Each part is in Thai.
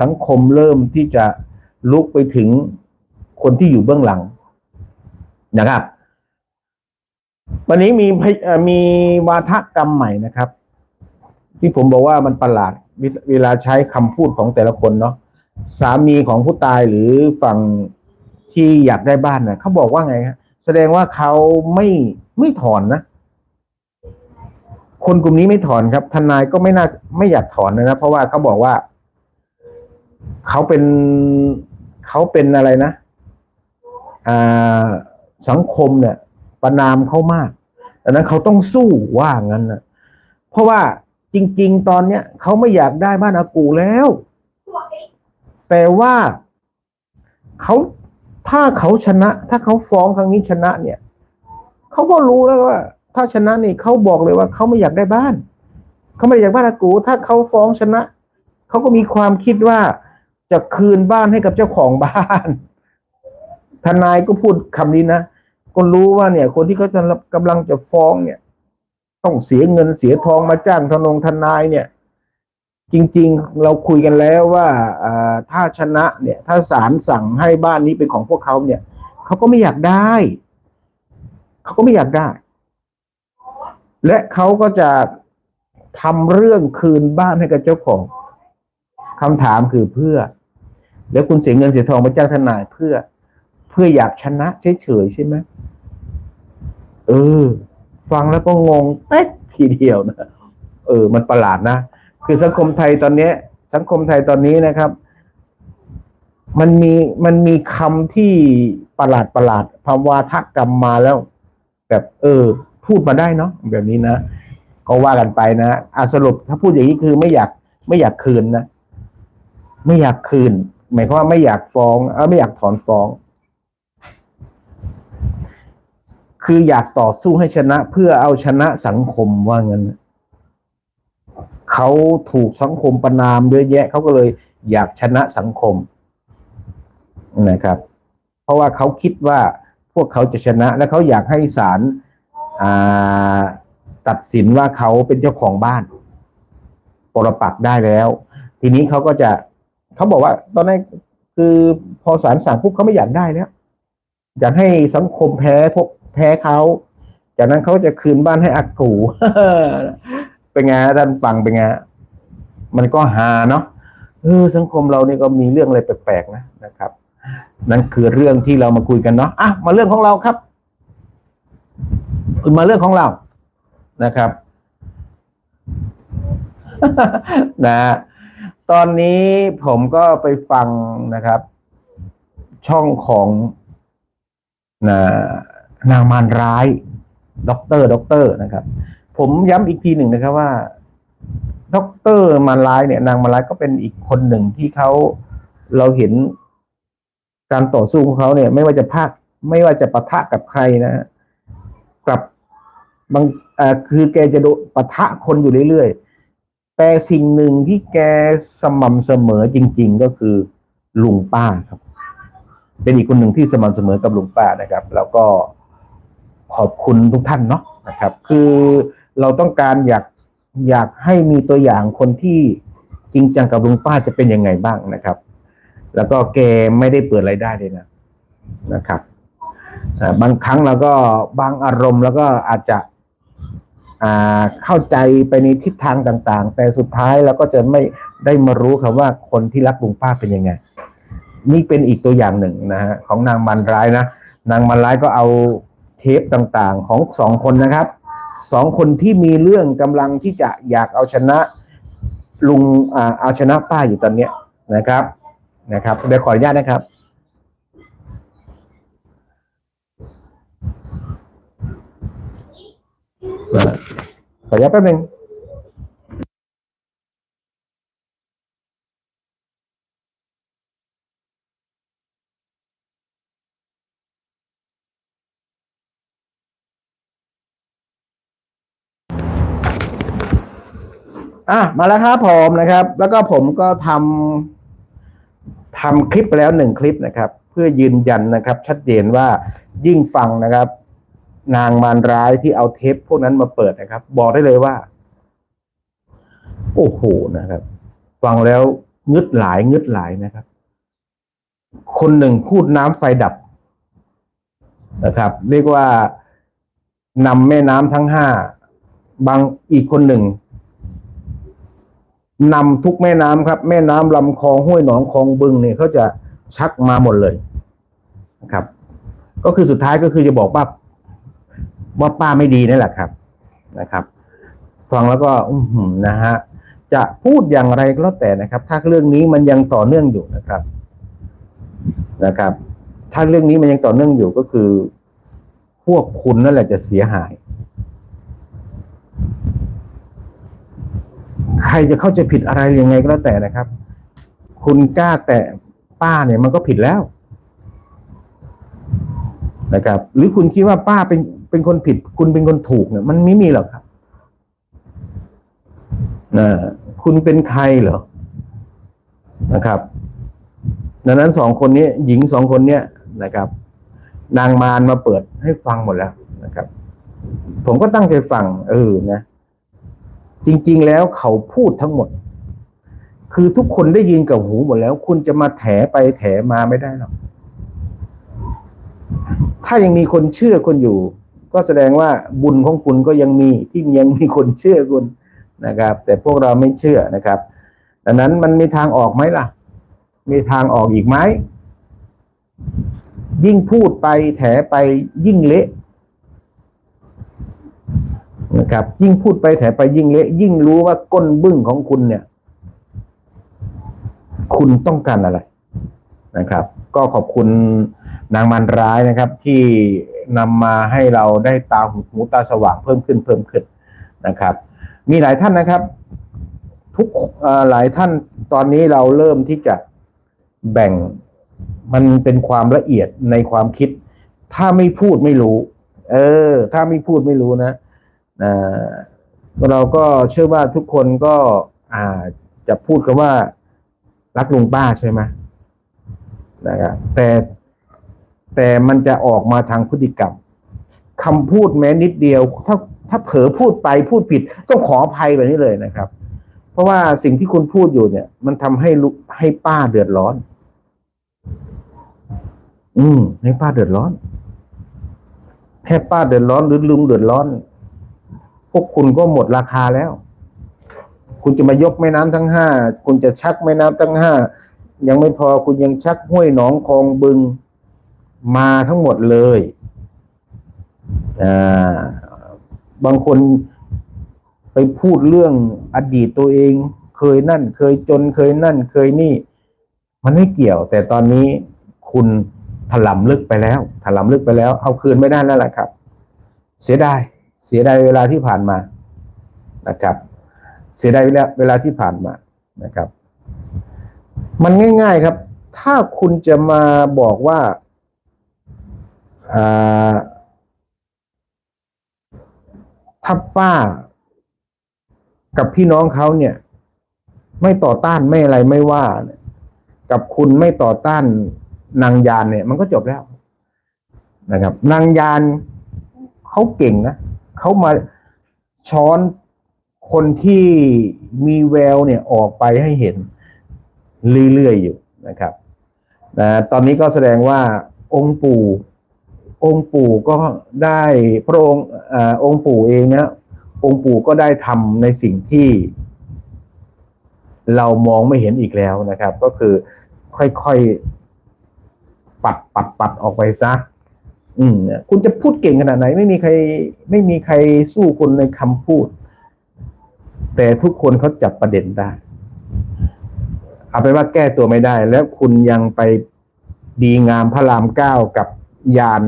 สังคมเริ่มที่จะลุกไปถึงคนที่อยู่เบื้องหลังนะครับ วันนี้มีมีวาทกรรมใหม่นะครับ ที่ผมบอกว่ามันประหลาดเวลาใช้คำพูดของแต่ละคนเนาะสามีของผู้ตายหรือฝั่งที่อยากได้บ้านเน่ะเขาบอกว่าไงฮะแสดงว่าเขาไม่ไม่ถอนนะ คนกลุ่มนี้ไม่ถอนครับ ทนายก็ไม่น่าไม่อยากถอนนะเพราะว่าเขาบอกว่า เขาเป็นเขาเป็นอะไรนะสังคมเนี่ย ประนามเขามากดังนั้นเขาต้องสู้ว่างั้นนะเพราะว่าจริง ๆ ตอนเนี้ยเขาไม่อยากได้บ้านอากูแล้ว แต่ว่าเขาถ้าเขาชนะ ถ้าเขาฟ้องครั้งนี้ชนะ เนี่ยเขาก็รู้แล้วว่า ถ้าชนะนี่เขาบอกเลยว่าเขาไม่อยากได้บ้านเขาไม่อยากบ้านอากู ถ้าเขาฟ้องชนะเขาก็มีความคิดว่า จะคืนบ้านให้กับเจ้าของบ้าน ทนายก็พูดคำนี้นะก็รู้ว่าเนี่ย คนที่เขาจะกำลังจะฟ้องเนี่ย ต้องเสียเงินเสียทองมาจ้างทนงทนายเนี่ย จริง ๆ เราคุยกันแล้วว่าถ้าชนะเนี่ย ถ้าศาลสั่งให้บ้านนี้เป็นของพวกเขาเนี่ยเขาก็ไม่อยากได้เขาก็ไม่อยากได้ และเขาก็จะทำเรื่องคืนบ้านให้กับเจ้าของคำถามคือเพื่อ แล้วคุณเสียเงินเสียทองมาจ้างทนายเพื่อเพื่ออยากชนะเฉยๆใช่ไหมเออ ฟังแล้วก็งงเป๊ะทีเดียวนะเออ มันประหลาดนะคือสังคมไทยตอนเนี้ยสังคมไทยตอนนี้นะครับ มันมีมันมีคำที่ประหลาดประหลาดพวาทกรรมมาแล้ว แบบ เออ พูดมาได้เนาะแบบนี้นะก็ว่ากันไปนะอะสรุปถ้าพูดอย่างนี้คือไม่อยากไม่อยากคืนนะ ไม่อยากคืน หมายความว่าไม่อยากฟ้องเออไม่อยากถอนฟ้อง คืออยากต่อสู้ให้ชนะเพื่อเอาชนะสังคมว่างั้นเขาถูกสังคมประนามเยอะแยะเขาก็เลยอยากชนะสังคมนะครับ เพราะว่าเขาคิดว่าพวกเขาจะชนะ และเขาอยากให้ศาลตัดสินว่าเขาเป็นเจ้าของบ้านปรปักได้แล้ว ทีนี้เขาก็จะ เขาบอกว่า ตอนนี้นคือพอศาลสั่งปุ๊บเขาไม่อยากได้แล้วอยากให้สังคมแพ้พวกแพ้เขาจากนั้นเขาจะคืนบ้านให้อักกูเป็นไงท่านฟังเป็นไงมันก็ฮาเนาะเออสังคมเรานี่ก็มีเรื่องอะไรแปลกๆนะนะครับ นั่นคือเรื่องที่เรามาคุยกันเนาะอะมาเรื่องของเราครับมาเรื่องของเรานะครับ นะ ตอนนี้ผมก็ไปฟังนะครับ ช่องของนะนางมารร้ายด็อกเตอร์ด็อกเตอร์นะครับ ผมย้ำอีกทีหนึ่งนะครับว่าด็อกเตอร์มารร้ายเนี่ย นางมารร้ายก็เป็นอีกคนหนึ่งที่เขาเราเห็นการต่อสู้ของเขาเนี่ย ไม่ว่าจะภาคไม่ว่าจะปะทะกับใครนะกับบางอ่อคือแกจะโดปะทะคนอยู่เรื่อยๆ แต่สิ่งหนึ่งที่แกสม่ำเสมอจริง ๆ ก็คือลุงป้าครับ เป็นอีกคนหนึ่งที่สม่ำเสมอกับลุงป้านะครับ แล้วก็ขอบคุณทุกท่านเนาะนะครับ คือเราต้องการอยากอยากให้มีตัวอย่างคนที่จริงจังกับลุงป้าจะเป็นยังไงบ้างนะครับ แล้วก็แกไม่ได้เปิดรายได้เลยนะนะครับบางครั้งเราก็บางอารมณ์แล้วก็อาจจะ เข้าใจไปในทิศทางต่างๆ แต่สุดท้ายเราก็จะไม่ได้มารู้ครับว่าคนที่รักลุงป้าเป็นยังไง นี่เป็นอีกตัวอย่างหนึ่งนะฮะของนางมันร้ายนะ นางมันร้ายก็เอาเทปต่างๆ ของสองคนนะครับสองคนที่มีเรื่องกำลังที่จะอยากเอาชนะลุงอ่าเอาชนะป้าอยู่ตอนเนี้ยนะครับนะครับเดี๋ยวขออนุญาตนะครับ ขออนุญาตแป๊บหนึงอะมาแล้วครับผมนะครับ แล้วก็ผมก็ทำทำคลิปไปแล้วหนึ่งคลิปนะครับ เพื่อยืนยันนะครับ ชัดเจนว่ายิ่งฟังนะครับ นางมารร้ายที่เอาเทปพวกนั้นมาเปิดนะครับ บอกได้เลยว่า โอ้โหนะครับ ฟังแล้วงึดหลายงึดหลายนะครับ คนหนึ่งพูดน้ำไฟดับนะครับ เรียกว่านำแม่น้ำทั้งห้าบางอีกคนหนึ่งนำทุกแม่น้ำครับ แม่น้ำลำคลองห้วยหนองคลองบึงเนี่ยเขาจะชักมาหมดเลยนะครับ ก็คือสุดท้ายก็คือจะบอกว่า ว่าป้าไม่ดีนั่นแหละครับนะครับ ฟังแล้วก็อืนะฮะจะพูดอย่างไรก็แล้วแต่นะครับ ถ้าเรื่องนี้มันยังต่อเนื่องอยู่นะครับนะครับ ถ้าเรื่องนี้มันยังต่อเนื่องอยู่ก็คือ พวกคุณนั่นแหละจะเสียหาย ใครจะเข้าใจผิดอะไรยังไงก็แล้วแต่นะครับ คุณกล้าแตะป้าเนี่ยมันก็ผิดแล้วนะครับ หรือคุณคิดว่าป้าเป็น เป็นคนผิด คุณเป็นคนถูกเนี่ย มันไม่มีหรอกครับนะคุณเป็นใครเหรอนะครับ ดังนั้นสองคนนี้ หญิงสองคนเนี้ยนะครับ นางมารมาเปิดให้ฟังหมดแล้วนะครับ ผมก็ตั้งใจฟัง เออนะจริง ๆ แล้วเขาพูดทั้งหมด คือทุกคนได้ยินกับหูหมดแล้ว คุณจะมาแถไปแถมาไม่ได้หรอกถ้ายังมีคนเชื่อคุณอยู่ ก็แสดงว่าบุญของคุณก็ยังมีที่ยังมีคนเชื่อคุณนะครับ แต่พวกเราไม่เชื่อนะครับ ดังนั้นมันมีทางออกไหมล่ะ มีทางออกอีกไหมยิ่งพูดไปแถไปยิ่งเละนะครับยิ่งพูดไปแถไปยิ่งเละ ยิ่งรู้ว่าก้นบึ้งของคุณเนี่ย คุณต้องการอะไรนะครับ ก็ขอบคุณนางมันร้ายนะครับ ที่ นำมาให้เราได้ตาหูหูตาสว่างเพิ่มขึ้นเพิ่มขึ้นนะครับ มีหลายท่านนะครับ ทุกหลายท่านตอนนี้เราเริ่มที่จะแบ่งมันเป็นความละเอียดในความคิด ถ้าไม่พูดไม่รู้ เออ ถ้าไม่พูดไม่รู้นะนะเราก็เชื่อว่าทุกคนก็อ่าจะพูดกันว่ารักลุงป้าใช่ไหมนะครับแต่ แต่มันจะออกมาทางพฤติกรรมคำพูดแม้นิดเดียว ถ้าถ้าเผลอพูดไปพูดผิด ต้องขออภัยแบบนี้เลยนะครับ เพราะว่าสิ่งที่คุณพูดอยู่เนี่ย มันทำให้ให้ป้าเดือดร้อน อืม ให้ป้าเดือดร้อนแค่ป้าเดือดร้อนหรือลุงเดือดร้อน พวกคุณก็หมดราคาแล้ว คุณจะมายกแม่น้ำทั้งห้าคุณจะชักแม่น้ำทั้งห้ายังไม่พอคุณยังชักห้วยหนองคลองบึง มาทั้งหมดเลยอ่าบางคนไปพูดเรื่องอดีตตัวเอง เคยนั่น เคยจนเคยนั่น เคยนี่ มันไม่เกี่ยว แต่ตอนนี้คุณถลำลึกไปแล้ว ถลำลึกไปแล้ว เอาคืนไม่ได้แล้วล่ะครับ เสียดาย เสียดายเวลาที่ผ่านมานะครับ เสียดายเวลาเวลาที่ผ่านมานะครับ มันง่าย ๆครับ ถ้าคุณจะมาบอกว่า ถ้าป้ากับพี่น้องเขาเนี่ย ไม่ต่อต้านไม่อะไรไม่ว่า กับคุณไม่ต่อต้านนางยานเนี่ย มันก็จบแล้วนะครับ นางยานเขาเก่งนะเขามาช้อนคนที่มีแววเนี่ยออกไปให้เห็นเรื่อยๆอยู่นะครับนะตอนนี้ก็แสดงว่าองค์ปู่ องค์ปู่ก็ได้พระองค์องค์ปู่เองนะองค์ปู่ก็ได้ทำในสิ่งที่ เรามองไม่เห็นอีกแล้วนะครับ ก็คือค่อยๆปัดปัดปัดออกไปซะอืมคุณจะพูดเก่งขนาดไหน ไม่มีใคร ไม่มีใครสู้คุณในคำพูด แต่ทุกคนเขาจับประเด็นได้ เอาเป็นว่าแก้ตัวไม่ได้ แล้วคุณยังไปดีงามพระรามเก้ากับยาน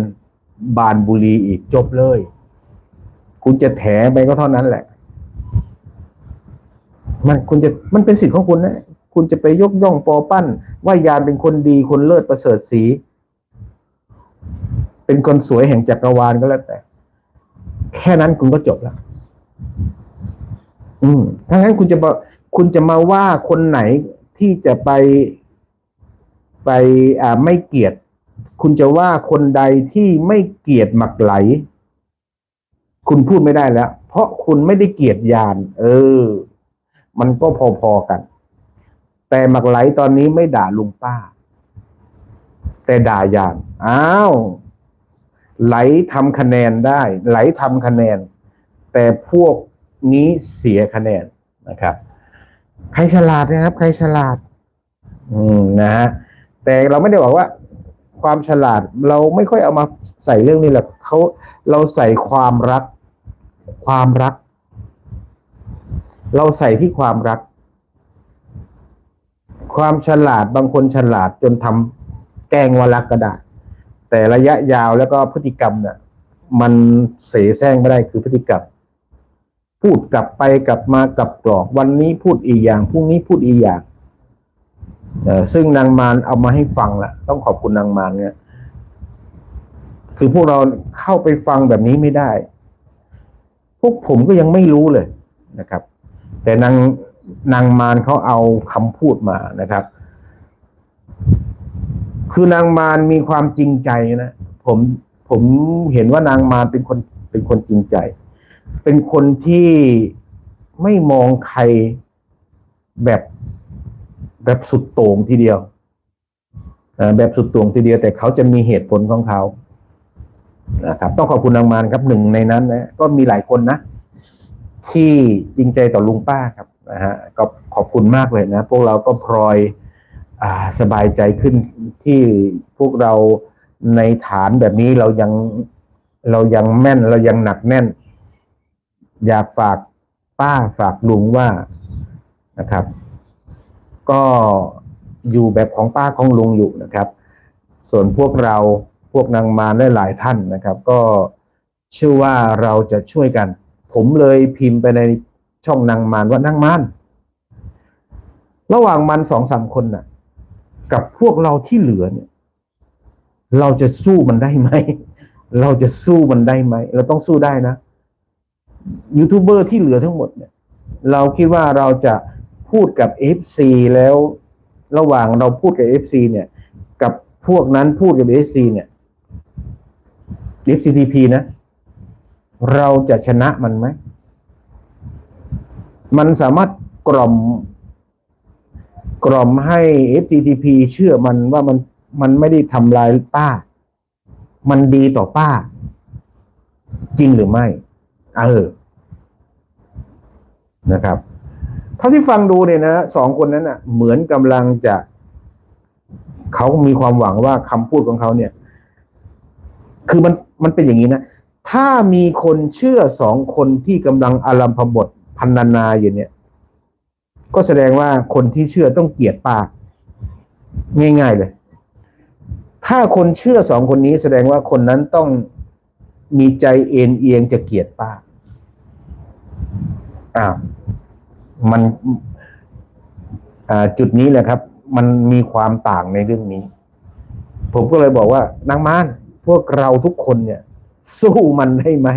บานบุรีอีกจบเลย คุณจะแถไปก็เท่านั้นแหละ มันคุณจะมันเป็นสิทธิ์ของคุณนะคุณจะไปยกย่องปอปั้น ว่ายานเป็นคนดีคนเลิศประเสริฐสีเป็นคนสวยแห่งจักรวาลก็แล้วแต่ แค่นั้นคุณก็จบแล้ว อืมถ้างั้นคุณจะมาคุณจะมาว่าคนไหนที่จะไปไปอ่าไม่เกลียด คุณจะว่าคนใดที่ไม่เกลียดหมักไหล คุณพูดไม่ได้แล้ว เพราะคุณไม่ได้เกลียดยาน เออ มันก็พอๆกัน แต่หมักไหลตอนนี้ไม่ด่าลุงป้า แต่ด่ายางอ้าวไหลทำคะแนนได้ ไหลทำคะแนน แต่พวกนี้เสียคะแนนนะครับ ใครฉลาดนะครับ ใครฉลาด อืมนะฮะแต่เราไม่ได้บอกว่า ความฉลาด เราไม่ค่อยเอามาใส่เรื่องนี้หรอกเขาเราใส่ความรัก ความรัก เราใส่ที่ความรัก ความฉลาดบางคนฉลาดจนทำแกงวารักก็ได้แต่ระยะยาวแล้วก็พฤติกรรมเนี่ยมันเสแสร้งไม่ได้คือพฤติกรรม พูดกลับไปกลับมากลับกรอก วันนี้พูดอีกอย่างพรุ่งนี้พูดอีกอย่าง ซึ่งนางมารเอามาให้ฟังละต้องขอบคุณนางมารเนี่ย คือพวกเราเข้าไปฟังแบบนี้ไม่ได้ พวกผมก็ยังไม่รู้เลยนะครับ แต่นางนางมารเขาเอาคำพูดมานะครับ คือนางมารมีความจริงใจนะผมผมเห็นว่านางมารเป็นคนเป็นคนจริงใจ เป็นคนที่ไม่มองใครแบบ แบบสุดโต่งทีเดียวแบบสุดโต่งทีเดียวแต่เขาจะมีเหตุผลของเขานะครับ ต้องขอบคุณนางมารครับหนึ่งในนั้นนะก็มีหลายคนนะ ที่จริงใจต่อลุงป้าครับนะฮะก็ขอบคุณมากเลยนะ พวกเราก็พลอยอสบายใจขึ้นที่พวกเราในฐานแบบนี้เรายังเรายังแม่นเรายังหนักแน่น อยากฝากป้าฝากลุงว่านะครับ ก็อยู่แบบของป้าของลุงอยู่นะครับ ส่วนพวกเราพวกนางมารและหลายท่านนะครับ ก็เชื่อว่าเราจะช่วยกัน ผมเลยพิมพ์ไปในช่องนางมารว่านางมารระหว่างมันสองสามคนน่ะ กับพวกเราที่เหลือเนี่ย เราจะสู้มันได้ไหมเราจะสู้มันได้ไหม เราต้องสู้ได้นะยูทูบเบอร์ที่เหลือทั้งหมดเนี่ย เราคิดว่าเราจะ พูดกับ FC แล้วระหว่างเราพูดกับ FC เนี่ย กับพวกนั้นพูดกับ FC เนี่ย FCTP นะ เราจะชนะมันไหม มันสามารถกล่อมกล่อมให้ FCTP เชื่อมันว่ามันมันไม่ได้ทำลายป้า มันดีต่อป้า จริงหรือไม่ เออ นะครับ ท่าที่ฟังดูเนี่ยนะสองคนนั้นอะ เหมือนกำลังจะเขามีความหวังว่าคำพูดของเขาเนี่ย คือมันมันเป็นอย่างนี้นะถ้ามีคนเชื่อสองคนที่กำลังอารัมพบทพันนานาอยู่เนี่ย ก็แสดงว่าคนที่เชื่อต้องเกลียดป้าง่าย ๆเลย ถ้าคนเชื่อสองคนนี้แสดงว่าคนนั้นต้องมีใจเอ็นเอียงจะเกลียดป้าอ้าว มันจุดนี้แหละครับ มันมีความต่างในเรื่องนี้ ผมก็เลยบอกว่านางมานพวกเราทุกคนเนี่ย สู้มันได้ไหม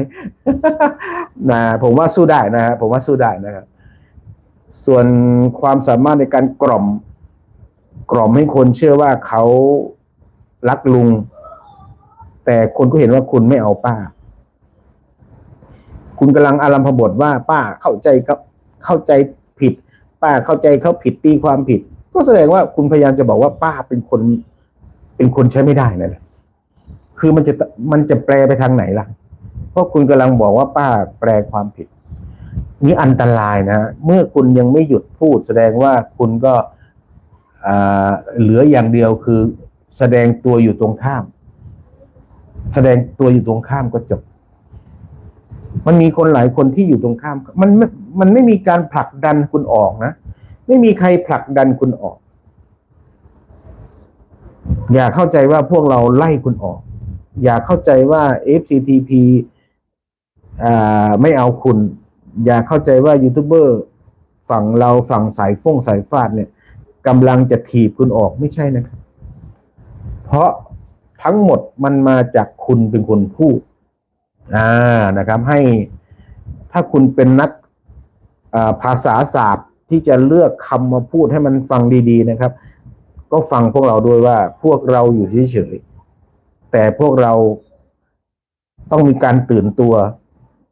นะผมว่าสู้ได้นะฮะผมว่าสู้ได้นะครับส่วนความสามารถในการกล่อม กล่อมให้คนเชื่อว่าเขารักลุง แต่คนก็เห็นว่าคุณไม่เอาป้า คุณกำลังอารัมพบทว่าป้าเข้าใจก็เข้าใจ ป้าเข้าใจเขาผิดตีความผิด ก็แสดงว่าคุณพยายามจะบอกว่าป้าเป็นคน เป็นคนใช้ไม่ได้นั่นแหละคือมันจะมันจะแปลไปทางไหนล่ะ เพราะคุณกำลังบอกว่าป้าแปลความผิด นี่อันตรายนะ เมื่อคุณยังไม่หยุดพูด แสดงว่าคุณก็อ่าเหลืออย่างเดียวคือแสดงตัวอยู่ตรงข้าม แสดงตัวอยู่ตรงข้ามก็จบ มันมีคนหลายคนที่อยู่ตรงข้าม มันไมันไม่มีการผลักดันคุณออกนะ ไม่มีใครผลักดันคุณออก อย่าเข้าใจว่าพวกเราไล่คุณออก อย่าเข้าใจว่า FCTP อ่าไม่เอาคุณ อย่าเข้าใจว่ายูทูบเบอร์ฝั่งเราฝั่งสายฟงสายฟาดเนี่ยกำลังจะถีบคุณออกไม่ใช่นะครับ เพราะทั้งหมดมันมาจากคุณเป็นคนพูดอ่านะครับ ให้ถ้าคุณเป็นนัก ภาษาศาสตร์ที่จะเลือกคำมาพูดให้มันฟังดีๆนะครับ ก็ฟังพวกเราด้วยว่าพวกเราอยู่เฉยๆแต่พวกเราต้องมีการตื่นตัว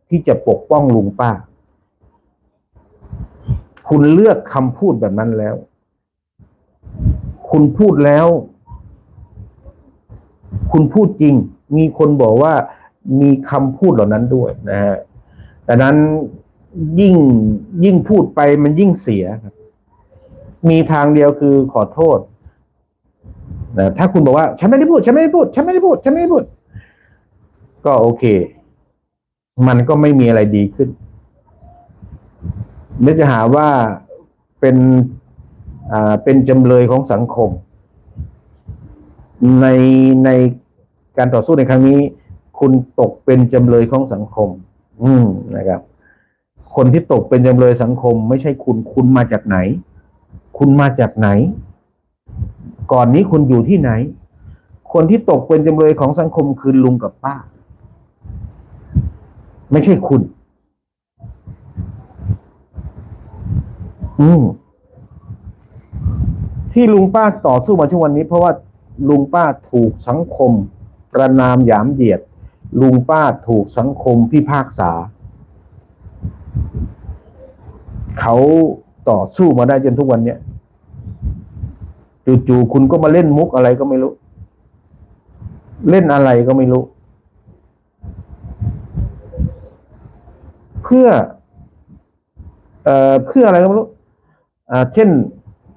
ที่จะปกป้องลุงป้า คุณเลือกคำพูดแบบนั้นแล้ว คุณพูดแล้ว คุณพูดจริง มีคนบอกว่ามีคำพูดเหล่านั้นด้วยนะฮะดังนั้น ยิ่งยิ่งพูดไปมันยิ่งเสียครับ มีทางเดียวคือขอโทษนะถ้าคุณบอกว่า ฉันไม่ได้พูด ฉันไม่ได้พูด ฉันไม่ได้พูด ฉันไม่ได้พูด ก็โอเค มันก็ไม่มีอะไรดีขึ้นเมื่อจะหาว่าเป็นอ่าเป็นจำเลยของสังคม ในในการต่อสู้ในครั้งนี้ คุณตกเป็นจำเลยของสังคม อืมนะครับ คนที่ตกเป็นจำเลยสังคม ไม่ใช่คุณคุณมาจากไหน คุณมาจากไหน ก่อนนี้คุณอยู่ที่ไหน คนที่ตกเป็นจำเลยของสังคมคือลุงกับป้า ไม่ใช่คุณ อืมที่ลุงป้าต่อสู้มาช่วงวันนี้ เพราะว่าลุงป้าถูกสังคม ประนามหยามเหยียด ลุงป้าถูกสังคมพิพากษา เขาต่อสู้มาได้จนทุกวันเนี้ยจู่ๆคุณก็มาเล่นมุกอะไรก็ไม่รู้ เล่นอะไรก็ไม่รู้ เพื่อเอ่อเพื่ออะไรก็ไม่รู้อ่าเช่น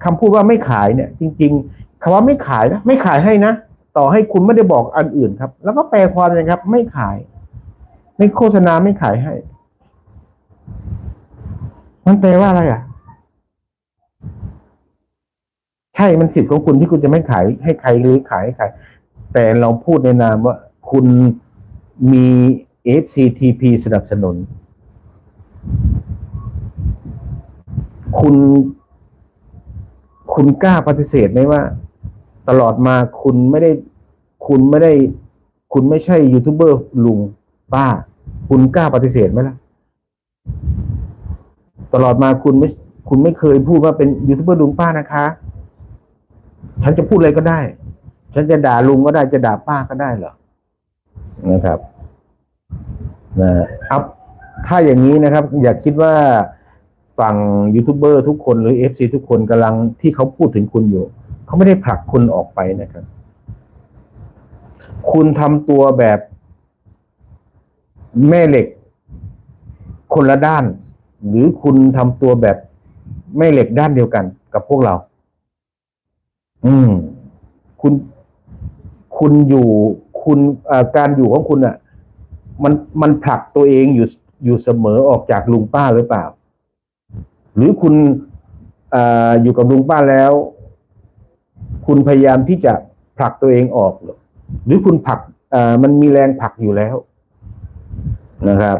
คำพูดว่าไม่ขายเนี่ย จริง ๆคำว่าไม่ขายนะไม่ขายให้นะต่อให้คุณไม่ได้บอกอันอื่นครับ แล้วก็แปลความอย่างครับ ไม่ขาย ไม่โฆษณาไม่ขายให้ มันแปลว่าอะไรอะ ใช่มันสิทธิ์ของคุณที่คุณจะไม่ขายให้ใครหรือขายให้ใคร แต่เราพูดในนามว่า คุณมี FCTP สนับสนุน คุณ คุณกล้าปฏิเสธไหมว่า ตลอดมาคุณไม่ได้ คุณไม่ได้ คุณไม่ใช่ยูทูบเบอร์ลุงป้า คุณกล้าปฏิเสธไหมล่ะ ตลอดมาคุณไม่คุณไม่เคยพูดว่าเป็นยูทูบเบอร์ลุงป้านะคะ ฉันจะพูดอะไรก็ได้ ฉันจะด่าลุงก็ได้จะด่าป้าก็ได้เหรอนะครับนะอัพถ้าอย่างนี้นะครับ อย่าคิดว่าฝั่งยูทูบเบอร์ทุกคนหรือเอฟซีทุกคนกำลังที่เขาพูดถึงคุณอยู่ เขาไม่ได้ผลักคุณออกไปนะครับ คุณทำตัวแบบแม่เหล็กคนละด้าน หรือคุณทำตัวแบบแม่เหล็กด้านเดียวกันกับพวกเรา อืม คุณ คุณอยู่ คุณการอยู่ของคุณอะ มัน มันผลักตัวเองอยู่ อยู่เสมอออกจากลุงป้าหรือเปล่า หรือคุณออยู่กับลุงป้าแล้ว คุณพยายามที่จะผลักตัวเองออก หรือคุณผลักมันมีแรงผลักอยู่แล้วนะครับ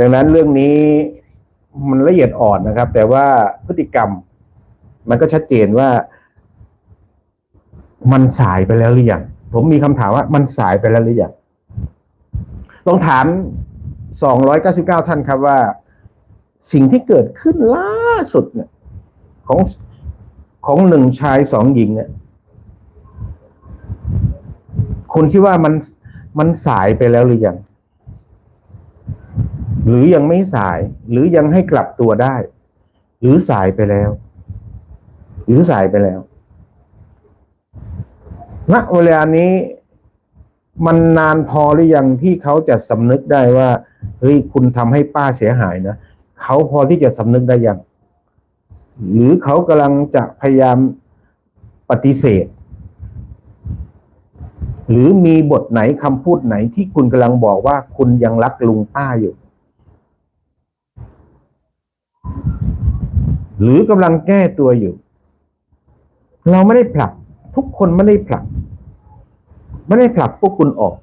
ดังนั้นเรื่องนี้ มันละเอียดอ่อนนะครับ แต่ว่าพฤติกรรม มันก็ชัดเจนว่า มันสายไปแล้วหรือยังผมมีคำถามว่ามันสายไปแล้วหรือยังลองถาม 299 ท่านครับว่า สิ่งที่เกิดขึ้นล่าสุดเนี่ยของของหนึ่งชายสองหญิงเนี่ยคุณคิดว่ามันมันสายไปแล้วหรือยัง หรือยังไม่สาย หรือยังให้กลับตัวได้ หรือสายไปแล้ว หรือสายไปแล้วณเวลานี้มันนานพอหรือยังที่เขาจะสำนึกได้ว่าเฮ้ยคุณทำให้ป้าเสียหายนะเขาพอที่จะสำนึกได้ยัง หรือเขากำลังจะพยายามปฏิเสธ หรือมีบทไหนคำพูดไหนที่คุณกำลังบอกว่าคุณยังรักลุงป้าอยู่ หรือกำลังแก้ตัวอยู่ เราไม่ได้ผลัก ทุกคนไม่ได้ผลัก ไม่ได้ผลักพวกคุณออก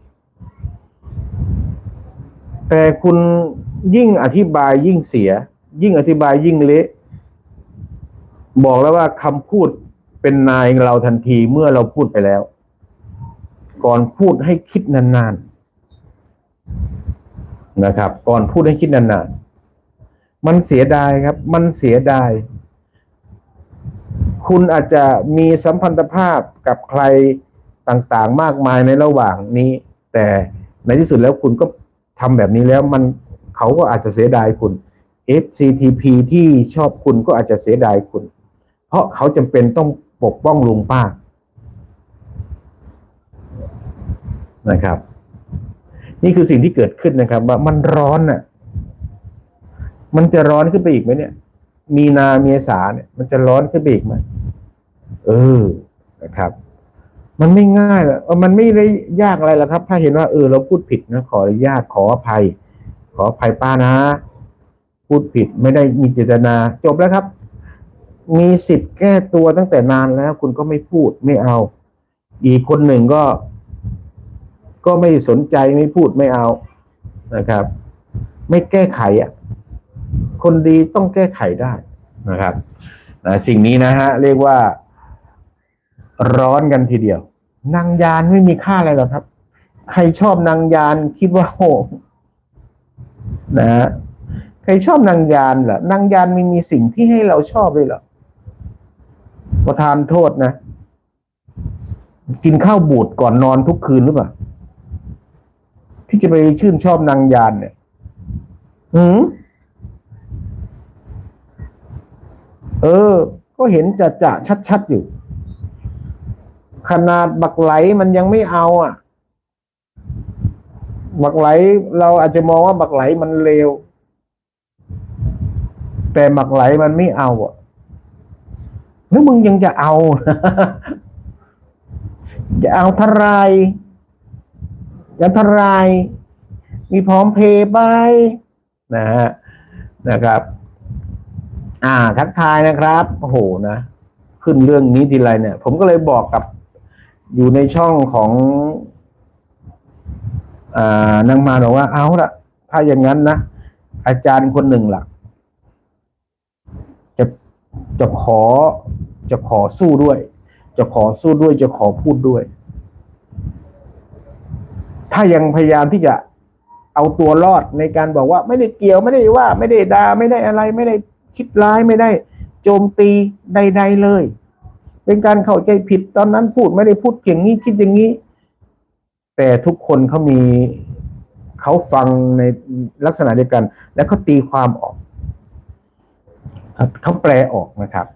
แต่คุณยิ่งอธิบายยิ่งเสีย ยิ่งอธิบายยิ่งเละบอกแล้วว่าคำพูดเป็นนายเราทันทีเมื่อเราพูดไปแล้ว ก่อนพูดให้คิดนานๆนะครับ ก่อนพูดให้คิดนานๆ มันเสียดายครับ มันเสียดาย คุณอาจจะมีสัมพันธภาพกับใครต่างๆ มากมายในระหว่างนี้ แต่ในที่สุดแล้วคุณก็ทำแบบนี้แล้วมันเขาก็อาจจะเสียดายคุณ FCTP ที่ชอบคุณก็อาจจะเสียดายคุณ เพราะเขาจำเป็นต้องปกป้องลุงป้านะครับ นี่คือสิ่งที่เกิดขึ้นนะครับ ว่ามันร้อนน่ะ มันจะร้อนขึ้นไปอีกไหมเนี่ย มีนาเมษาเนี่ย มันจะร้อนขึ้นไปอีกไหมเออนะครับ มันไม่ง่ายหรอกเออมันไม่ได้ยากอะไรหรอกครับ ถ้าเห็นว่าเออเราพูดผิดนะขออนุญาตขออภัย ขออภัยป้านะ พูดผิดไม่ได้มีเจตนา จบแล้วครับ มีสิทธิ์แก้ตัวตั้งแต่นานแล้ว คุณก็ไม่พูดไม่เอา อีกคนหนึ่งก็ ก็ไม่สนใจไม่พูดไม่เอานะครับ ไม่แก้ไขอะ คนดีต้องแก้ไขได้นะครับนะสิ่งนี้นะฮะเรียกว่าร้อนกันทีเดียว นางยานไม่มีค่าอะไรหรอกครับ ใครชอบนางยานคิดว่าโหนะฮะใครชอบนางยานเหรอนางยานไม่มีสิ่งที่ให้เราชอบเลยเหรอประทานโทษนะ กินข้าวบูดก่อนนอนทุกคืนหรือเปล่าที่จะไปชื่นชอบนางยานเนี่ยหืม เออ ก็เห็นจะจะชัดๆอยู่ ขนาดบักไหลมันยังไม่เอาอะ บักไหลเราอาจจะมองว่าบักไหลมันเลวแต่บักไหลมันไม่เอาอะแล้วมึงยังจะเอาจะเอาทรายจะทราย มีพร้อมเพย์ไปนะฮะนะครับ อ่า ทักทายนะครับโอ้โหนะขึ้นเรื่องนี้ทีไรเนี่ย ผมก็เลยบอกกับอยู่ในช่องของอ่านางมาบอกว่าเอาละถ้าอย่างนั้นนะอาจารย์คนหนึ่งล่ะ จะจะขอจะขอสู้ด้วย จะขอสู้ด้วยจะขอพูดด้วย ถ้ายังพยายามที่จะเอาตัวรอดในการบอกว่า ไม่ได้เกี่ยวไม่ได้ว่า ไม่ได้ด่าไม่ได้อะไรไม่ได้ คิดร้ายไม่ได้โจมตีใด ๆเลย เป็นการเข้าใจผิดตอนนั้นพูดไม่ได้พูดอย่างนี้คิดอย่างนี้ แต่ทุกคนเขามีเขาฟังในลักษณะเดียวกัน แล้วเขาตีความออกเขาแปลออกนะครับ